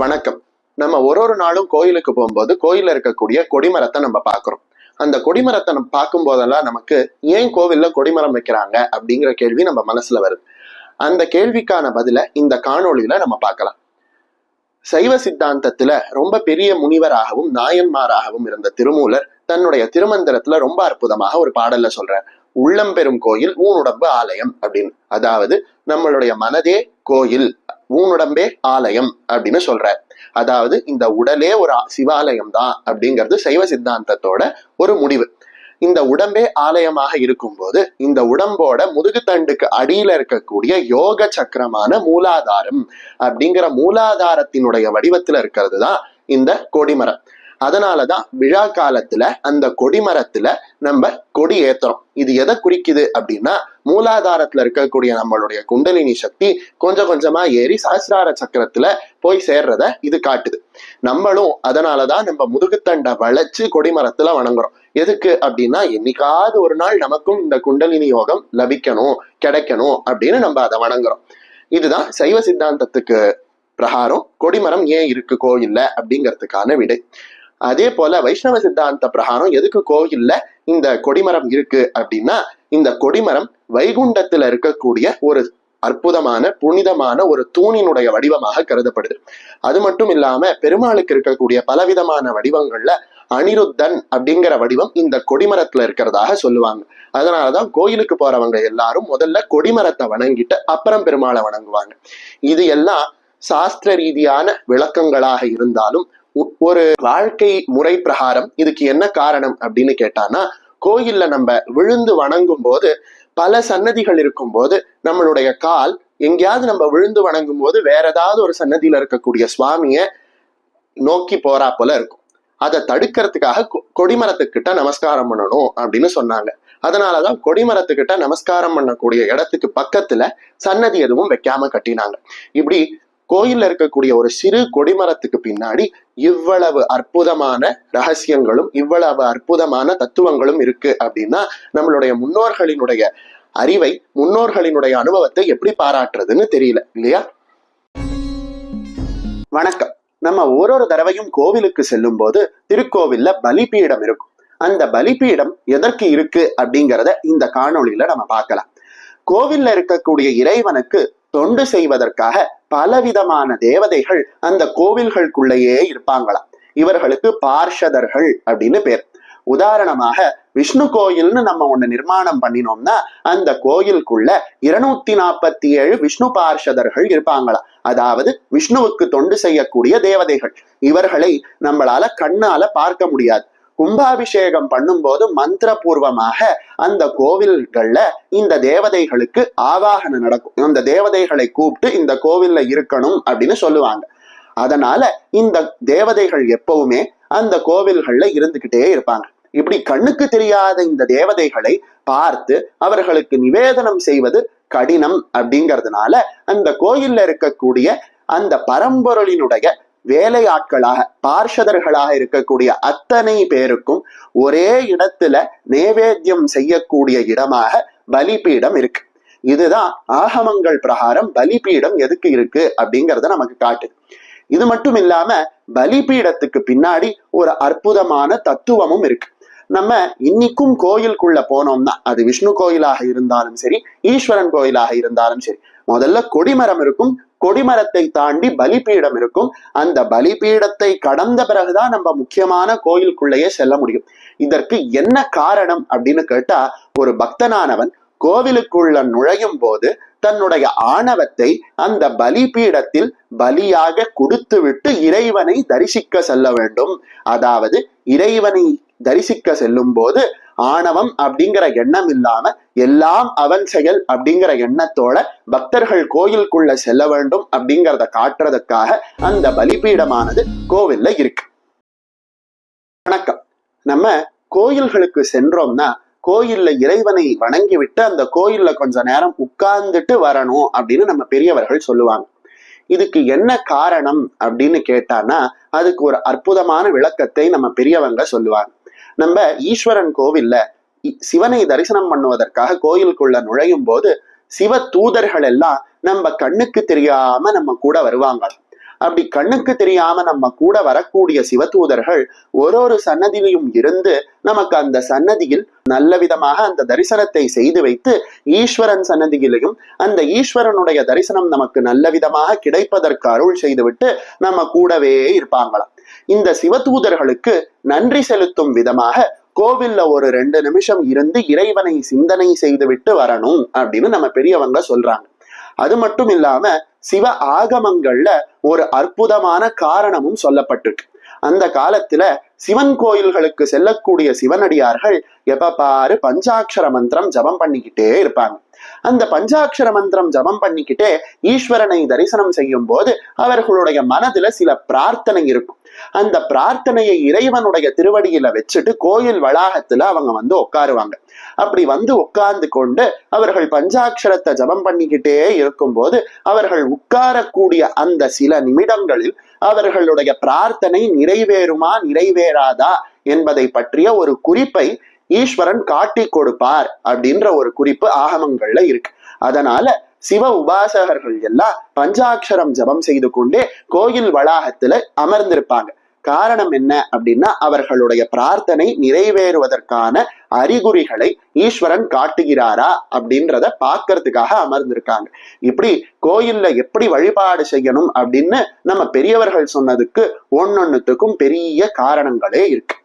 வணக்கம். நம்ம ஒரு ஒரு நாளும் கோயிலுக்கு போகும்போது கோயில இருக்கக்கூடிய கொடிமரத்தை நம்ம பார்க்குறோம். அந்த கொடிமரத்தை நம்ம பார்க்கும் போதெல்லாம் நமக்கு ஏன் கோவில்ல கொடிமரம் வைக்கிறாங்க அப்படிங்கிற கேள்வி நம்ம மனசுல வருது. அந்த கேள்விக்கான பதில இந்த காணொளியில நம்ம பார்க்கலாம். சைவ சித்தாந்தத்துல ரொம்ப பெரிய முனிவராகவும் நாயன்மாராகவும் இருந்த திருமூலர் தன்னுடைய திருமந்திரத்துல ரொம்ப அற்புதமாக ஒரு பாடல்ல சொல்றார். உள்ளம் பெறும் கோயில் ஊனுடம்பு ஆலயம் அப்படின்னு. அதாவது நம்மளுடைய மனதே கோயில் ஊனுடம்பே ஆலயம் அப்படின்னு சொல்றார். அதாவது இந்த உடலே ஒரு சிவாலயம் தான் அப்படிங்கிறது சைவ சித்தாந்தத்தோட ஒரு முடிவு. இந்த உடம்பே ஆலயமாக இருக்கும்போது இந்த உடம்போட முதுகுத்தண்டுக்கு அடியில இருக்கக்கூடிய யோக சக்கரமான மூலாதாரம் அப்படிங்கிற மூலாதாரத்தினுடைய வடிவத்துல இருக்கிறது தான் இந்த கொடிமரம். அதனாலதான் விழா காலத்துல அந்த கொடிமரத்துல நம்ம கொடி ஏத்துறோம். இது எதை குறிக்குது அப்படின்னா மூலாதாரத்துல இருக்கக்கூடிய நம்மளுடைய குண்டலினி சக்தி கொஞ்சம் கொஞ்சமா ஏறி சஹசிரார சக்கரத்துல போய் சேர்றத இது காட்டுது. நம்மளும் அதனாலதான் நம்ம முதுகுத்தண்டை வளைச்சு கொடிமரத்துல வணங்குறோம். எதுக்கு அப்படின்னா என்னைக்காவது ஒரு நாள் நமக்கும் இந்த குண்டலினி யோகம் லபிக்கணும் கிடைக்கணும் அப்படின்னு நம்ம அதை வணங்குறோம். இதுதான் சைவ சித்தாந்தத்துக்கு பிரகாரம் கொடிமரம் ஏன் இருக்கு கோயில்ல அப்படிங்கிறதுக்கான விடை. அதே போல வைஷ்ணவ சித்தாந்த பிரகாரம் எதுக்கு கோயில்ல இந்த கொடிமரம் இருக்கு அப்படின்னா இந்த கொடிமரம் வைகுண்டத்துல இருக்கக்கூடிய ஒரு அற்புதமான புனிதமான ஒரு தூணினுடைய வடிவமாக கருதப்படுது. அது மட்டும் இல்லாம பெருமாளுக்கு இருக்கக்கூடிய பலவிதமான வடிவங்கள்ல அனிருத்தன் அப்படிங்கிற வடிவம் இந்த கொடிமரத்துல இருக்கிறதாக சொல்லுவாங்க. அதனாலதான் கோயிலுக்கு போறவங்க எல்லாரும் முதல்ல கொடிமரத்தை வணங்கிட்டு அப்புறம் பெருமாளை வணங்குவாங்க. இது எல்லாம் சாஸ்திர ரீதியான விளக்கங்களாக இருந்தாலும் ஒரு வாழ்க்கை முறை பிரகாரம் இதுக்கு என்ன காரணம் அப்படின்னு கேட்டானா கோயில்ல நம்ம விழுந்து வணங்கும் போது பல சன்னதிகள் இருக்கும்போது நம்மளுடைய கால் எங்கேயாவது நம்ம விழுந்து வணங்கும் போது வேற ஏதாவது ஒரு சன்னதியில இருக்கக்கூடிய சுவாமிய நோக்கி போறா போல இருக்கும். அதை தடுக்கிறதுக்காக கொ- கொடிமரத்துக்கிட்ட நமஸ்காரம் பண்ணணும் அப்படின்னு சொன்னாங்க. அதனாலதான் கொடிமரத்துக்கிட்ட நமஸ்காரம் பண்ணக்கூடிய இடத்துக்கு பக்கத்துல சன்னதி எதுவும் வைக்காம கட்டினாங்க. இப்படி கோயில்ல இருக்கக்கூடிய ஒரு சிறு கொடிமரத்துக்கு பின்னாடி இவ்வளவு அற்புதமான ரகசியங்களும் இவ்வளவு அற்புதமான தத்துவங்களும் இருக்கு அப்படின்னா நம்மளுடைய முன்னோர்களினுடைய அறிவை முன்னோர்களினுடைய அனுபவத்தை எப்படி பாராட்டுறதுன்னு தெரியல இல்லையா? வணக்கம். நம்ம ஒரு ஒரு தடவையும் கோவிலுக்கு செல்லும் போது திருக்கோவில்ல பலிபீடம் இருக்கும். அந்த பலிபீடம் எதற்கு இருக்கு அப்படிங்கிறத இந்த காணொளியில நம்ம பார்க்கலாம். கோவில்ல இருக்கக்கூடிய இறைவனுக்கு தொண்டு செய்வதற்காக பலவிதமான தேவதைகள் அந்த கோவில்களுக்குள்ளேயே இருப்பாங்களாம். இவர்களுக்கு பார்ஷதர்கள் அப்படின்னு பேர். உதாரணமாக விஷ்ணு கோயில்னு நம்ம ஒண்ணு நிர்மாணம் பண்ணினோம்னா அந்த கோயிலுக்குள்ள இருநூத்தி நாற்பத்தி ஏழு விஷ்ணு பார்ஷதர்கள் இருப்பாங்களா அதாவது விஷ்ணுவுக்கு தொண்டு செய்யக்கூடிய தேவதைகள். இவர்களை நம்மளால கண்ணால பார்க்க முடியாது. கும்பாபிஷேகம் பண்ணும்போது மந்திரபூர்வமாக அந்த கோவில்கள்ல இந்த தேவதைகளுக்கு ஆவாகனம் நடக்கும். அந்த தேவதைகளை கூப்பிட்டு இந்த கோவில்ல இருக்கணும் அப்படின்னு சொல்லுவாங்க. அதனால இந்த தேவதைகள் எப்பவுமே அந்த கோவில்கள்ல இருந்துகிட்டே இருப்பாங்க. இப்படி கண்ணுக்கு தெரியாத இந்த தேவதைகளை பார்த்து அவர்களுக்கு நிவேதனம் செய்வது கடினம் அப்படிங்கிறதுனால அந்த கோயில்ல இருக்கக்கூடிய அந்த பரம்பொருளினுடைய வேலையாட்களாக பார்ஷதர்களாக இருக்கக்கூடிய அத்தனை பேருக்கும் ஒரே இடத்துல நேவேத்தியம் செய்யக்கூடிய இடமாக பலிபீடம் இருக்கு. இதுதான் ஆகமங்கள் பிரகாரம் பலிபீடம் எதுக்கு இருக்கு அப்படிங்கறத நமக்கு காட்டுது. இது மட்டும் இல்லாம பலிபீடத்துக்கு பின்னாடி ஒரு அற்புதமான தத்துவமும் இருக்கு. நம்ம இன்னைக்கும் கோயிலுக்குள்ள போனோம்னா அது விஷ்ணு கோயிலாக இருந்தாலும் சரி ஈஸ்வரன் கோயிலாக இருந்தாலும் சரி முதல்ல கொடிமரம் இருக்கும் கொடிமரத்தை தாண்டி பலிபீடம் இருக்கும். அந்த பலிபீடத்தை கடந்த பிறகுதான் நம்ம முக்கியமான கோயிலுக்குள்ளேயே செல்ல முடியும். இதற்கு என்ன காரணம் அப்படின்னு கேட்டா ஒரு பக்தனானவன் கோவிலுக்குள்ள நுழையும் போது தன்னுடைய ஆணவத்தை அந்த பலிபீடத்தில் பலியாக கொடுத்துவிட்டு இறைவனை தரிசிக்க செல்ல வேண்டும். அதாவது இறைவனை தரிசிக்க செல்லும் போது ஆணவம் அப்படிங்கிற எண்ணம் இல்லாம எல்லாம் அவன் செயல் அப்படிங்கிற எண்ணத்தோட பக்தர்கள் கோயிலுக்குள்ள செல்ல வேண்டும் அப்படிங்கிறத காட்டுறதுக்காக அந்த பலிபீடமானது கோவில்ல இருக்கு. வணக்கம். நம்ம கோயில்களுக்கு சென்றோம்னா கோயில்ல இறைவனை வணங்கி விட்டு அந்த கோயில்ல கொஞ்ச நேரம் உட்கார்ந்துட்டு வரணும் அப்படின்னு நம்ம பெரியவர்கள் சொல்லுவாங்க. இதுக்கு என்ன காரணம் அப்படின்னு கேட்டானா அதுக்கு ஒரு அற்புதமான விளக்கத்தை நம்ம பெரியவங்க சொல்லுவாங்க. நம்ம ஈஸ்வரன் கோவில்ல சிவனை தரிசனம் பண்ணுவதற்காக கோயிலுக்குள்ள நுழையும் போது சிவ தூதர்கள் எல்லாம் நம்ம கண்ணுக்கு தெரியாம நம்ம கூட வருவாங்க. அப்படி கண்ணுக்கு தெரியாம நம்ம கூட வரக்கூடிய சிவதூதர்கள் ஒரு ஒரு சன்னதியிலும் இருந்து நமக்கு அந்த சன்னதியில் நல்ல விதமாக அந்த தரிசனத்தை செய்து வைத்து ஈஸ்வரன் சன்னதியிலையும் அந்த ஈஸ்வரனுடைய தரிசனம் நமக்கு நல்ல விதமாக கிடைப்பதற்கு அருள் செய்துவிட்டு நம்ம கூடவே இருப்பாங்களாம். இந்த சிவதூதர்களுக்கு நன்றி செலுத்தும் விதமாக கோவில்ல ஒரு ரெண்டு நிமிஷம் இருந்து இறைவனை சிந்தனை செய்துவிட்டு வரணும் அப்படின்னு நம்ம பெரியவங்க சொல்றாங்க. அது மட்டும் இல்லாம சிவ ஆகமங்கள்ல ஒரு அற்புதமான காரணமும் சொல்லப்பட்டிருக்கு. அந்த காலத்துல சிவன் கோயில்களுக்கு செல்லக்கூடிய சிவனடியார்கள் எப்ப பாரு பஞ்சாட்சர மந்திரம் ஜபம் பண்ணிக்கிட்டே இருப்பாங்க. அந்த பஞ்சாட்சர மந்திரம் ஜபம் பண்ணிக்கிட்டே ஈஸ்வரனை தரிசனம் செய்யும் போது அவர்களுடைய மனதுல சில பிரார்த்தனை இருக்கும். அந்த பிரார்த்தனையை இறைவனுடைய திருவடியில வச்சுட்டு கோயில் வளாகத்துல அவங்க வந்து உட்காருவாங்க. அப்படி வந்து உட்கார்ந்து கொண்டு அவர்கள் பஞ்சாட்சரத்தை ஜபம் பண்ணிக்கிட்டே இருக்கும்போது அவர்கள் உட்காரக்கூடிய அந்த சில நிமிடங்களில் அவர்களுடைய பிரார்த்தனை நிறைவேறுமா நிறைவேறாதா என்பதை பற்றிய ஒரு குறிப்பை ஈஸ்வரன் காட்டி கொடுப்பார் அப்படின்ற ஒரு குறிப்பு ஆகமங்கள்ல இருக்கு. அதனால சிவ உபாசகர்கள் எல்லாம் பஞ்சாட்சரம் ஜபம் செய்து கொண்டே கோயில் வளாகத்துல அமர்ந்திருப்பாங்க. காரணம் என்ன அப்படின்னா அவர்களுடைய பிரார்த்தனை நிறைவேறுவதற்கான அறிகுறிகளை ஈஸ்வரன் காட்டுகிறாரா அப்படின்றத பார்க்கறதுக்காக அமர்ந்திருக்காங்க. இப்படி கோயில்ல எப்படி வழிபாடு செய்யணும் அப்படின்னு நம்ம பெரியவர்கள் சொன்னதுக்கு ஒன்னொன்னுத்துக்கும் பெரிய காரணங்களே இருக்கு.